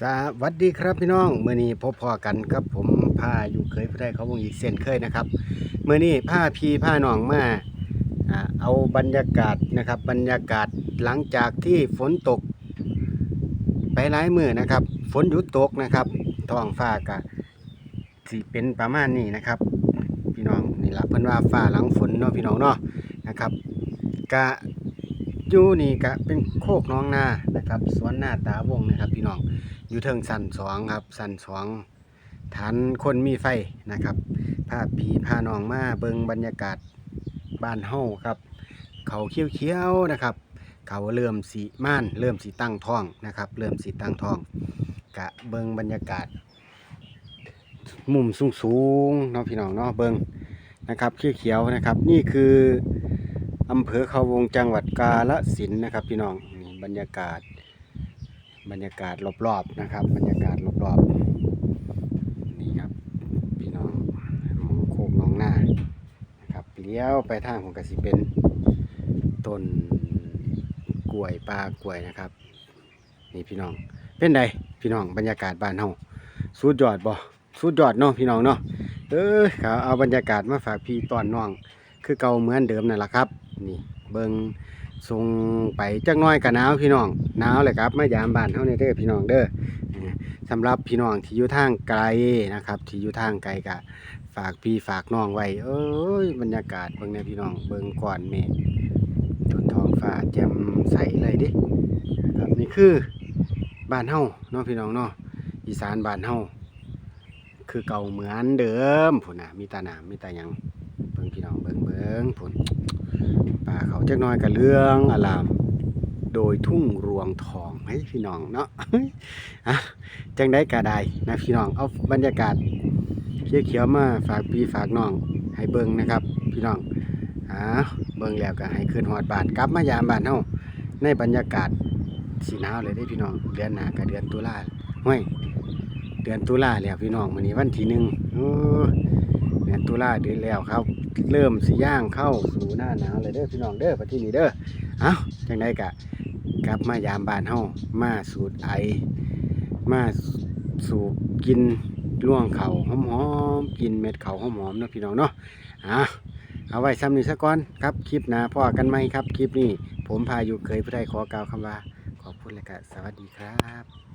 สวัสดีครับพี่น้องเมื่อนี้พบพอกันครับผมพาอยู่เคยผู้ใดเขาวงอีกเส้นเคยนะครับเมื่อนี้ผ้าพีผ้าหนองมาเอาบรรยากาศนะครับ บรรยากาศหลังจากที่ฝนตก ไปหลายมือนะครับ ฝนหยุดตกนะครับท้องฟ้าก็สิเป็นประมาณนี้นะครับ พี่น้องนี่ละเพิ่นว่าฟ้าหลังฝนเนาะพี่น้องเนาะนะครับกะ อยู่นี่กะเป็นโคกน้องนานะครับ สวนหน้าตาวงนะครับ พี่น้องอยู่เทิงสันสองครับ สันสองฐานคนมีไฟนะครับพาผีพาน้องมาเบิงบรรยากาศบ้านเฮาครับ เขาเขียวๆนะครับ เขาเริ่มสีม่าน เริ่มสีตั้งท้องนะครับ เริ่มสีตั้งท้องกะเบิงบรรยากาศ มุมสูงๆเนาะพี่น้องเนาะเบิงนะครับเขียวๆนะครับ นี่คือ อำเภอเขาวงจังหวัดกาฬสินธุ์นะครับ พี่น้องนี่บรรยากาศ บรรยากาศรอบๆนะครับ บรรยากาศรอบๆนี่ครับพี่น้องหมองโคกหน้องหน้านะครับเลี้ยวไปทางของกสิเป็นต้นกล้วยปลากล้วยนะครับ นี่พี่น้องเป็นไดพี่น้องบรรยากาศบ้านเฮาสุดยอดบ่สุดยอดเนาะพี่น้องเนาะเออเขาเอาบรรยากาศมาฝากพี่ตอนน้อง คือเก่าเหมือนเดิมนั่นแหละครับ นี่เบิงส่งไปจักหน้อยกับหนาวพี่น้องหนาวเลยครับมายามบ้านเฮาเนี่ยเด้อพี่น้องเด้อสำหรับพี่น้องที่อยู่ทางไกลนะครับ ที่อยู่ทางไกลก็ฝากพี่ฝากน้องไว้เอ้ยบรรยากาศเบิ่งเนี่ยพี่น้องเบิ่งก่อนเมฆจนท้องฟ้าแจ่มใสเลยดิครับนี่คือบ้านเฮาเนาะพี่น้องเนาะอีสานบ้านเฮาคือเก่าเหมือนเดิมพุ่นน่ะมีตาหนามมีตาหยัง บิ่งพี่น้องเบิ่งเบิ่งพุ่นป่าเขาจักน้อยกับเรื่องอารามโดยทุ่งรวงทองให้พี่น้องเนาะจังได้กาได้นะพี่น้องเอาบรรยากาศเขียวๆมาฝากพี่ฝากน้องให้เบิ่งนะครับ พี่น้องอ่าเบิ่งแล้วก็ให้คืนฮอดบานกลับมายามบานเฮาในบรรยากาศสีหนาวเลยได้พี่น้องเดือนหนากับเดือนตุลาห้วยเดือนตุลาแล้วพี่น้องมื้อนี้วันที่หนึ่งเดือนตุลาเดือนแล้วครับ เริ่มสิย่างเข้าสู่หน้าหนาวเลยเด้อพี่น้องเด้อประเทศนี้เด้อเอ้าจังไดกะกลับมายามบ้านเฮามาสูดไอ มาสูบกินล่วงเขาหอมๆกินเม็ดเขาหอมๆเนาะพี่น้องเนาะอะเอาไว้ซ้ำนี้ซะก่อนครับคลิปหน้าพ่อกันไหมครับคลิปนี้ผมพาอยู่เคยผู้ใดขอกล่าวคำว่า ขอบคุณและก็สวัสดีครับ